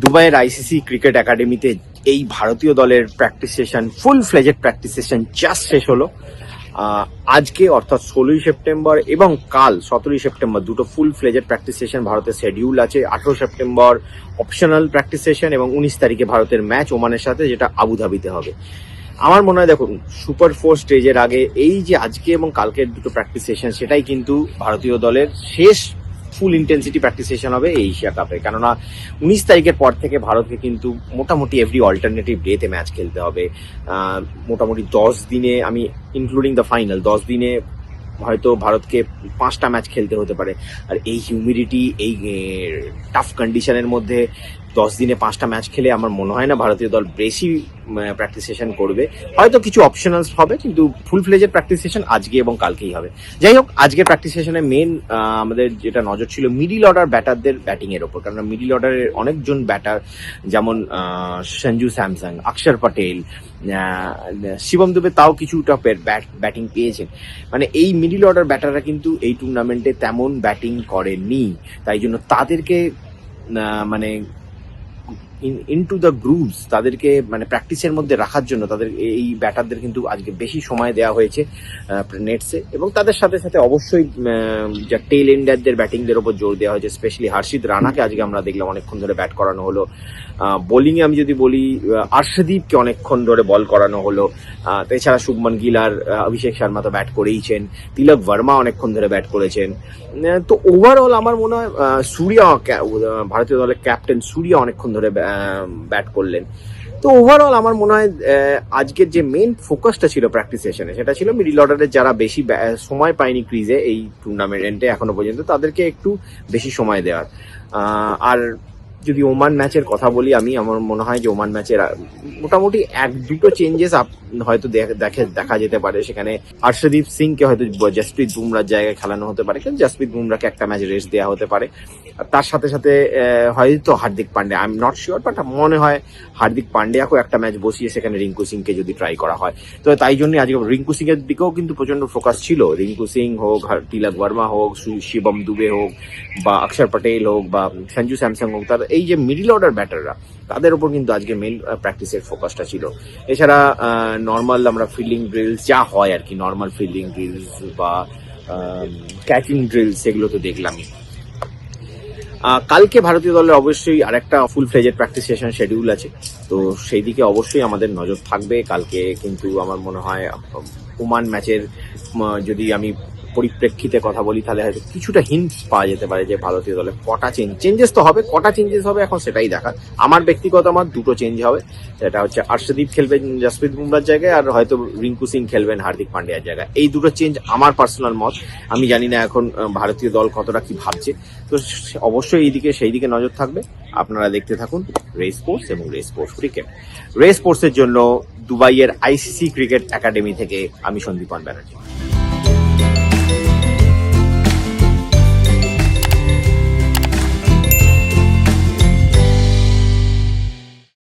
দুবাইয়ের ICC cricket একাডেমিতে এই ভারতীয় দলের practice session full fledged practice session just শেষ হলো। আজকে অর্থাৎ ষোলোই সেপ্টেম্বর এবং কাল সতেরোই সেপ্টেম্বর দুটো ফুল ফ্লেজেড প্র্যাকটিস সেশন ভারতের শেডিউল আছে। আঠেরো সেপ্টেম্বর অপশনাল প্র্যাকটিস সেশন এবং উনিশ তারিখে ভারতের ম্যাচ ওমানের সাথে, যেটা আবুধাবিতে হবে। আমার মনে হয় দেখুন সুপার ফোর স্টেজের আগে এই যে আজকে এবং কালকের দুটো প্র্যাকটিস সেশন সেটাই কিন্তু ভারতীয় দলের শেষ ফুল ইন্টেন্সিটি প্র্যাকটিস সেশন হবে এই এশিয়া কাপে কেননা, উনিশ তারিখের পর থেকে ভারতকে কিন্তু মোটামুটি এভরি অল্টারনেটিভ ডেতে ম্যাচ খেলতে হবে। মোটামুটি দশ দিনে, আমি ইনক্লুডিং দ্য ফাইনাল দশ দিনে হয়তো ভারতকে পাঁচটা ম্যাচ খেলতে হতে পারে। আর এই হিউমিডিটি এই টাফ কন্ডিশনের মধ্যে দশ দিনে পাঁচটা ম্যাচ খেলে আমার মনে হয় না ভারতীয় দল বেশি প্র্যাকটিস সেশন করবে। হয়তো কিছু অপশনালস হবে, কিন্তু ফুল ফ্লেজের প্র্যাকটিস সেশন আজকে এবং কালকেই হবে। যাই হোক আজকে প্র্যাকটিস সেশনে মেন আমাদের যেটা নজর ছিল মিডিল অর্ডার ব্যাটারদের ব্যাটিং এর ওপর। কারণ মিডিল অর্ডারের অনেকজন ব্যাটার যেমন সঞ্জু স্যামসাং, অক্ষর পটেল শিবম দুবে তাও ব্যাট ব্যাটিং পেয়েছেন। মানে এই মিডিল অর্ডার ব্যাটাররা কিন্তু এই টুর্নামেন্টে তেমন ব্যাটিং করেনি তাই জন্য তাদেরকে আহ, মানে ইনটু দ্য গ্রুভস তাদেরকে মানে প্র্যাকটিসের মধ্যে রাখার জন্য তাদের এই ব্যাটারদের কিন্তু আজকে বেশি সময় দেওয়া হয়েছে নেটসে এবং তাদের সাথে সাথে অবশ্যই যা টেল এন্ডারদের ব্যাটিংদের ওপর জোর দেওয়া হয়েছে স্পেশালি হর্ষিত রানাকে আজকে আমরা দেখলাম অনেকক্ষণ ধরে ব্যাট করানো হলো। বোলিংয়ে আমি যদি বলি আর্শদীপকে অনেকক্ষণ ধরে বল করানো হলো। এছাড়া শুভমন গিল আর অভিষেক শর্মা তো ব্যাট করেইছেন। তিলক ভার্মা অনেকক্ষণ ধরে ব্যাট করেছেন। তো ওভারঅল আমার মনে হয় সূর্যা ভারতীয় দলের ক্যাপ্টেন সূর্যা অনেকক্ষণ ধরে ব্যাট করলেন। তো ওভারঅল আমার মনে হয় আজকের যে মেন ফোকাসটা ছিল প্র্যাকটিস সেশনে সেটা ছিল মিডিল অর্ডারের যারা বেশি সময় পায়নি ক্রিজে এই টুর্নামেন্টে এখনও পর্যন্ত, তাদেরকে একটু বেশি সময় দেওয়ার। আর যদি ওমান ম্যাচের কথা বলি, আমি আমার মনে হয় যে ওমান ম্যাচের মোটামুটি এক, দুটো চেঞ্জেস হয়তো দেখ- দেখে যেতে পারে। সেখানে হর্ষদীপ সিংকে হয়তো জসপ্রীত বুমরার জায়গায় খেলানো হতে পারে, কিন্তু জসপ্রীত বুমরাকে একটা ম্যাচ রেস্ট দেওয়া হতে পারে। তার সাথে সাথে হয়তো Hardik Pandya I am not sure but মনে হয় হার্দিক পান্ডিয়াকেও একটা ম্যাচ বসিয়ে সেখানে রিঙ্কু সিংকে যদি ট্রাই করা হয়। তো তাই জন্য আজকে রিঙ্কু সিং এর দিকেও কিন্তু প্রচণ্ড ফোকাস ছিল। রিঙ্কু সিং হোক তিলক বর্মা হোক শিবম দুবে হোক, বা অক্ষর পটেল হোক, বা সঞ্জু স্যামসং হোক, তার এই যে মিডিল অর্ডার ব্যাটাররা তাদের উপর কিন্তু আজকে মেন প্র্যাকটিসের ফোকাসটা ছিল। এছাড়া নর্মাল আমরা ফিল্ডিং ড্রিলস যা হয় আর কি নর্মাল ফিল্ডিং ড্রিলস বা ক্যাচিং ড্রিলস সেগুলো তো দেখলামই। কালকে ভারতীয় দলের অবশ্যই আরেকটা full fledged practice session schedule আছে। তো সেই দিকে অবশ্যই আমাদের নজর থাকবে। কালকে কিন্তু আমার মনে হয় ওমান ম্যাচের যদি আমি পরিপ্রেক্ষিতে কথা বলি, তাহলে হয়তো কিছুটা হিন্ট পাওয়া যেতে পারে যে ভারতীয় দলে কটা চেঞ্জ চেঞ্জেস তো হবে, কটা চেঞ্জেস হবে এখন সেটাই দেখা। আমার ব্যক্তিগত আমার দুটো চেঞ্জ হবে, সেটা হচ্ছে আর্শদীপ খেলবেন জসপ্রীত বুমরার জায়গায় আর হয়তো রিঙ্কু সিং খেলবেন হার্দিক পান্ডিয়ার জায়গায়। এই দুটো চেঞ্জ আমার পার্সোনাল মত। আমি জানি না এখন ভারতীয় দল কতটা কি ভাবছে। তো অবশ্যই এইদিকে সেই দিকে নজর থাকবে। আপনারা দেখতে থাকুন রেস স্পোর্টস এবং রেস স্পোর্টস ক্রিকেট রেস স্পোর্টসের জন্য দুবাইয়ের আইসিসি ক্রিকেট একাডেমি থেকে আমি সন্দীপন ব্যানার্জি।